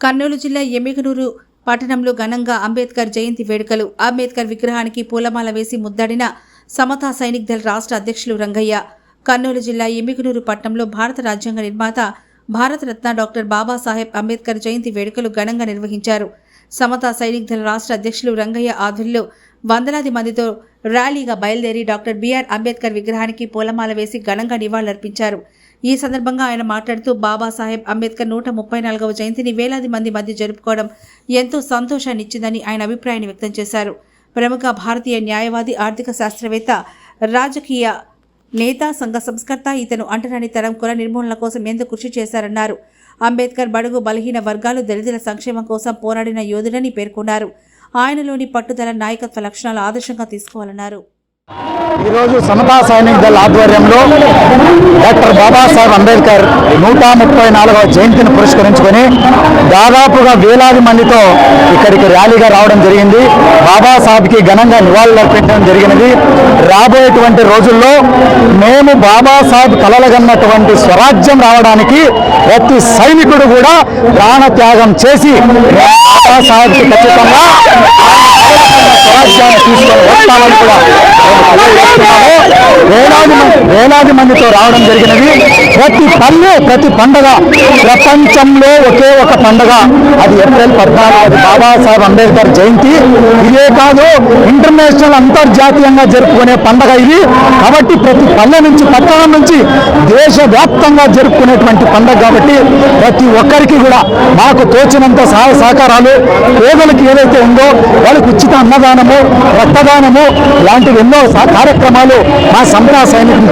కర్నూలు జిల్లా ఎమ్మిగనూరు పట్టణంలో ఘనంగా అంబేద్కర్ జయంతి వేడుకలు. అంబేద్కర్ విగ్రహానికి పూలమాల వేసి ముద్దాడిన సమతా సైనిక్ దళ రాష్ట్ర అధ్యక్షులు రంగయ్య. కర్నూలు జిల్లా ఎమ్మిగనూరు పట్టణంలో భారత రాజ్యాంగ నిర్మాత భారతరత్న డాక్టర్ బాబాసాహెబ్ అంబేద్కర్ జయంతి వేడుకలు ఘనంగా నిర్వహించారు. సమతా సైనిక్ దళ రాష్ట్ర అధ్యక్షులు రంగయ్య ఆధ్వర్యంలో వందలాది మందితో ర్యాలీగా బయలుదేరి డాక్టర్ బిఆర్ అంబేద్కర్ విగ్రహానికి పూలమాల వేసి ఘనంగా నివాళులర్పించారు. ఈ సందర్భంగా ఆయన మాట్లాడుతూ బాబాసాహెబ్ అంబేద్కర్ నూట ముప్పై నాలుగవ జయంతిని వేలాది మంది మధ్య జరుపుకోవడం ఎంతో సంతోషాన్నిచ్చిందని ఆయన అభిప్రాయాన్ని వ్యక్తం చేశారు. ప్రముఖ భారతీయ న్యాయవాది ఆర్థిక శాస్త్రవేత్త రాజకీయ నేత సంఘ సంస్కర్త ఇతను అంటరాని తరం కుల నిర్మూలన కోసం ఎంతో కృషి చేశారన్నారు. అంబేద్కర్ బడుగు బలహీన వర్గాలు దళితుల సంక్షేమం కోసం పోరాడిన యోధుడని పేర్కొన్నారు. ఆయనలోని పట్టుదల నాయకత్వ లక్షణాలు ఆదర్శంగా తీసుకోవాలన్నారు. ఈరోజు సమతా సైనిక దళ ఆధ్వర్యంలో డాక్టర్ బాబాసాహెబ్ అంబేద్కర్ నూట ముప్పై నాలుగవ జయంతిని పురస్కరించుకొని దాదాపుగా వేలాది మందితో ఇక్కడికి ర్యాలీగా రావడం జరిగింది. బాబాసాహెబ్కి ఘనంగా నివాళులర్పించడం జరిగినది. రాబోయేటువంటి రోజుల్లో మేము బాబాసాహెబ్ కలలగన్నటువంటి స్వరాజ్యం రావడానికి ప్రతి సైనికుడు కూడా ప్రాణ త్యాగం చేసి బాబాసాహెబ్కి ఖచ్చితంగా స్వరాజ్యాన్ని తీసుకొని వస్తామని కూడా వేలాది మంది వేలాది మందితో రావడం జరిగినది. ప్రతి పల్లె ప్రతి పండగ ప్రపంచంలో ఒకే ఒక పండగ. అది ఏప్రిల్ పద్నాలుగు బాబాసాహెబ్ అంబేద్కర్ జయంతి. ఇదే కాదు ఇంటర్నేషనల్ అంతర్జాతీయంగా జరుపుకునే పండగ ఇది. కాబట్టి ప్రతి పల్లె నుంచి పట్టణం నుంచి దేశవ్యాప్తంగా జరుపుకునేటువంటి పండగ కాబట్టి ప్రతి ఒక్కరికి కూడా మాకు తోచినంత సహాయ సహకారాలు పేదలకు ఏదైతే ఉందో వాళ్ళకి ఉచిత అన్నదానము రక్తదానము లాంటివి ఎన్నో కార్యక్రమాలు మా సమతా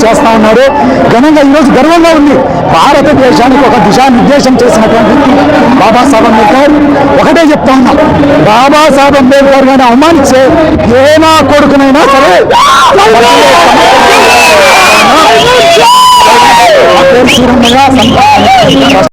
చేస్తా ఉన్నారు ఘనంగా ఈరోజు గర్వంగా ఉంది. భారతదేశానికి ఒక దిశానిర్దేశం చేసినటువంటి బాబాసాహెబ్ అంబేద్కర్. ఒకటే చెప్తా ఉన్నా. బాబాసాహెబ్ అంబేద్కర్ గారిని అవమానించే ఏ నా కొడుకునైనా సరే